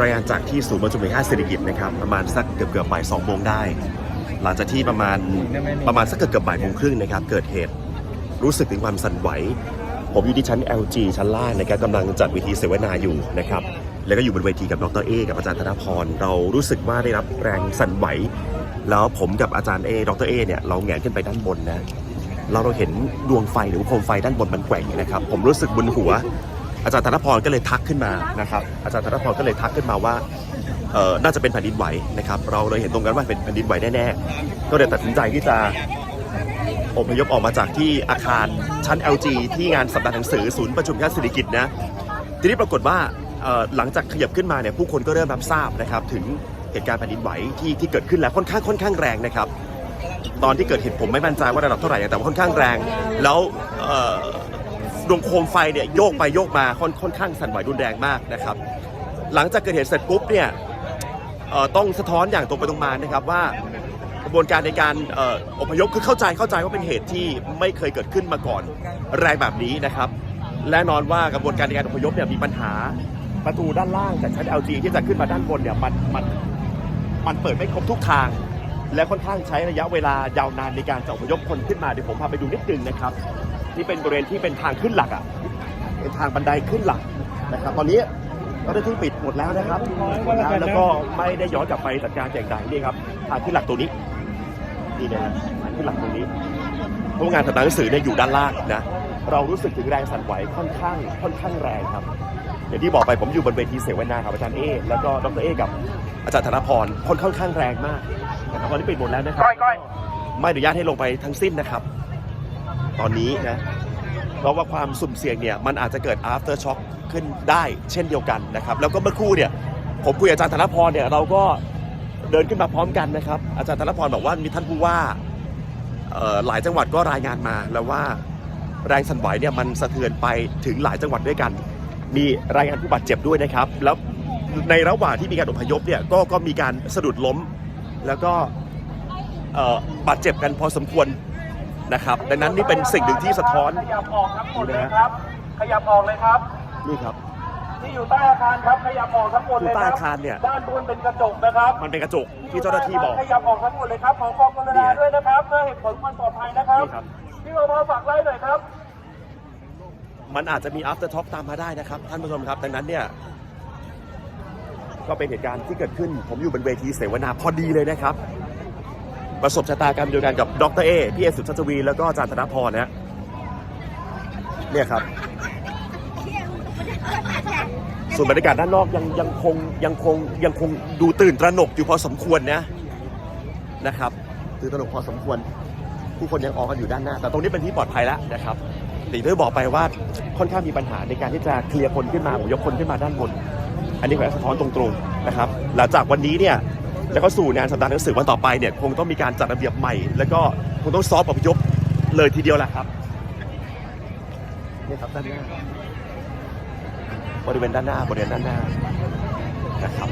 รายงานจากที่ศูนย์ประชุมแห่งชาติเศรษฐกิจนะครับประมาณสักเกือบเกือบบ่ายสองโมงได้ หลังจากที่ประมาณประมาณสักเกือบเกือบบ่ายโมงครึ่งนะครับเกิดเหตุรู้สึกถึงความสั่นไหว ผมอยู่ที่ชั้น LG ชั้นล่างนะครับกำลังจัดเวทีเสวนาอยู่นะครับแล้วก็อยู่บนเวทีกับดรเอกับอาจารย์ธนพร เรารู้สึกว่าได้รับแรงสั่นไหว แล้วผมกับอาจารย์เอดรเอเนี่ยเราแหงนขึ้นไปด้านบนนะเราเราเห็นดวงไฟหรือโคมไฟด้านบนมันแกว่งนะครับผมรู้สึกบนหัว อาจารย์ธนพรก็เลยทักขึ้นมานะครับอาจารย์ธนพรก็เลยทักขึ้นมาว่าเออน่าจะเป็นแผ่นดินไหวนะครับเราเลยเห็นตรงกันว่าเป็นแผ่นดินไหวแน่ๆก็เลยตัดสินใจที่จะอพยพออกมาจากที่อาคารชั้น LG ที่งานสัปดาห์หนังสือศูนย์ประชุมแห่าติเศรษฐกิจนะทีนี้ปรากฏว่าเอ่อหลังจากขยับขึ้นมาเนี่ยผู้คนก็เริ่มรับทราบนะครับถึงเหตุการณ์แผ่นดินไหวที่ที่เกิดขึ้นแล้วค่อนข้างค่อนข้างแรงนะครับ ตอนที่เกิดเหตุผมไม่มั่นใจว่าระดับเท่าไหร่แต่ว่าค่อนข้างแรง แล้ว ดวงโคมไฟเนี่ยโยกไปโยกมาค่อนค่อนข้างสั่นไหวรุนแรงมากนะครับ หลังจากเกิดเหตุเสร็จปุ๊บเนี่ยต้องสะท้อนอย่างตรงไปตรงมานะครับว่ากระบวนการในการอออพยพคือเข้าใจเข้าใจว่าเป็นเหตุที่ไม่เคยเกิดขึ้นมาก่อนแรงแบบนี้นะครับแน่นอนว่ากระบวนการในการอพยพเนี่ยมีปัญหาประตูด้านล่างจากชั้น LG ที่จะขึ้นมาด้านบนเนี่ยมันมันมันเปิดไม่ครบทุกทาง และค่อนข้างใช้ระยะเวลายาวนานในการจะอพยพคนขึ้นมาเดี๋ยวผมพาไปดูนิดนึงนะครับ ที่เป็นบริเวณที่เป็นทางขึ้นหลักอะเป็นทางบันไดขึ้นหลักนะครับ ตอนนี้ก็ได้ที่ปิดหมดแล้วนะครับหมดแล้วแล้วก็ไม่ได้ย้อนกลับไปจัดการแจกจ่ายนี่ครับทางขึ้นหลักตัวนี้นี่นะฮะทางขึ้นหลักตรงนี้เพราะงานสำนักหนังสือเนี่ยอยู่ด้านล่างนะเรารู้สึกถึงแรงสั่นไหวค่อนข้างค่อนข้างแรงครับอย่างที่บอกไปผมอยู่บนเวทีเสวนากับอาจารย์เอแล้วก็ดรเอกับอาจารย์ธนพรค่อนค่อนข้างแรงมากนะครับตอนนี้ปิดหมดแล้วนะครับไม่อนุญาตให้ลงไปทั้งสิ้นนะครับ ตอนนี้นะเพราะว่าความสุ่มเสี่ยงเนี่ยมันอาจจะเกิด after shock ขึ้นได้เช่นเดียวกันนะครับ แล้วก็เมื่อครู่เนี่ยผมคุยกับอาจารย์ธนพรเนี่ยเราก็เดินขึ้นมาพร้อมกันนะครับ อาจารย์ธนพรบอกว่ามีท่านผู้ว่าหลายจังหวัดก็รายงานมาแล้วว่าแรงสั่นไหวเนี่ยมันสะเทือนไปถึงหลายจังหวัดด้วยกัน มีรายงานผู้บาดเจ็บด้วยนะครับ แล้วในระหว่างที่มีการอพยพเนี่ยก็ก็มีการสะดุดล้ม แล้วก็บาดเจ็บกันพอสมควร นะครับดังนั้นนี่เป็นสิ่งหนึ่งที่สะท้อนขยับออกทั้งหมดเลยครับ ขยับออกเลยครับนี่ครับที่อยู่ใต้อาคารครับขยับออกทั้งหมดเลยอยู่ใต้ครับอาคารเนี่ยด้านบนเป็นกระจกนะครับ มันเป็นกระจกที่เจ้าหน้าที่บอกขยับออกทั้งหมดเลยครับขอความกรุณาด้วยนะครับเพื่อเหตุผลความปลอดภัยนะครับนี่ครับพี่รปภฝากไล่หน่อยครับมันอาจจะมี after talk ตามมาได้นะครับท่านผู้ชมครับดังนั้นเนี่ยก็เป็นเหตุการณ์ที่เกิดขึ้น ผมอยู่บนเวทีเสวนาพอดีเลยนะครับ ประสบชะตากรรมเดียวกันกับดรเอพี่เอสุชัชวี แล้วก็อาจารย์ธนพรนะฮะเนี่ยครับ ส่วนบรรยากาศด้านนอกยังยังคงยังคงยังคงดูตื่นตระหนกอยู่พอสมควรนะนะครับตื่นตระหนกพอสมควร ผู้คนยังออกกันอยู่ด้านหน้า แต่ตรงนี้เป็นที่ปลอดภัยแล้วนะครับอย่างที่บอกไปว่าค่อนข้างมีปัญหาในการที่จะเคลียร์คนขึ้นมาผมยกคนขึ้นมาด้านบน อันนี้ขอสะท้อนตรงๆนะครับ หลังจากวันนี้เนี่ย แล้วก็สู่งานสัปดาห์หนังสือวันต่อไปเนี่ยคงต้องมีการจัดระเบียบใหม่ แล้วก็คงต้องซอฟต์อบยบเลยทีเดียวแหละครับนี่ครับด้านหน้าบริเวณด้านหน้าบริเวณด้านหน้านะครับ